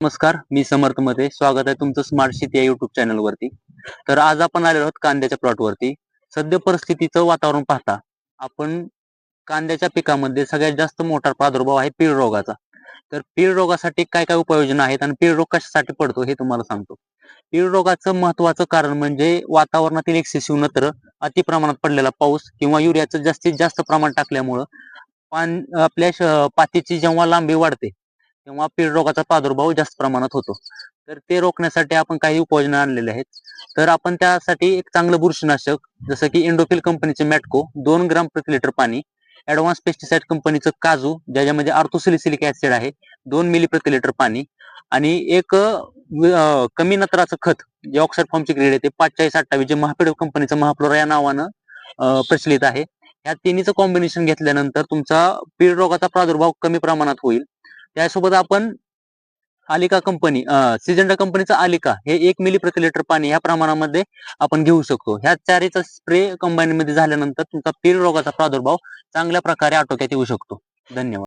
नमस्कार मी समर्थमध्ये स्वागत आहे तुमचं स्मार्ट शेती या युट्यूब चॅनलवरती तर आज आपण आलेलो आहोत कांद्याच्या प्लॉट वरती. परिस्थितीचं वातावरण पाहता आपण कांद्याच्या पिकामध्ये सगळ्यात जास्त मोठा प्रादुर्भाव आहे पीळ रोगाचा. तर पीळ रोगासाठी काय काय उपाययोजना आहेत आणि पीळ रोग कशासाठी पडतो हे तुम्हाला सांगतो. पीळ रोगाचं महत्वाचं कारण म्हणजे वातावरणातील एक्सेसिव्ह नत्र अति प्रमाणात पडलेला पाऊस किंवा युरियाचं जास्तीत जास्त प्रमाण टाकल्यामुळं पान आपल्या श- पातीची जेव्हा लांबी वाढते तेव्हा पीड रोगाचा प्रादुर्भाव जास्त प्रमाणात होतो. तर ते रोखण्यासाठी आपण काही उपाययोजना आणलेल्या आहेत. तर आपण त्यासाठी एक चांगलं बुरशीनाशक जसं की इंडोफिल कंपनीचे मॅटको दोन ग्राम प्रति लिटर पाणी ऍडव्हान्स पेस्टिसाइड कंपनीचं काजू ज्याच्यामध्ये आर्थोसिलिसिलिक ऍसिड आहे दोन मिली प्रति लिटर पाणी आणि एक कमी नत्राचं खत जे ऑक्साईड फॉर्मची ग्रेड आहे ते पाचचाळीस अठ्ठावीस जे महापेड कंपनीचं महाफ्लोरा या नावानं प्रचलित आहे. या तिन्हीचं कॉम्बिनेशन घेतल्यानंतर तुमचा पीड रोगाचा प्रादुर्भाव कमी प्रमाणात होईल. त्यासोबत आपण आलिका कंपनी सिजंडा कंपनीचा आलिका हे एक मिली प्रति लिटर पाणी ह्या प्रमाणामध्ये आपण घेऊ शकतो. ह्या चारीचा स्प्रे कंबाईन मध्ये झाल्यानंतर तुमचा पीर रोगाचा प्रादुर्भाव चांगल्या प्रकारे आटोक्यात येऊ शकतो. धन्यवाद.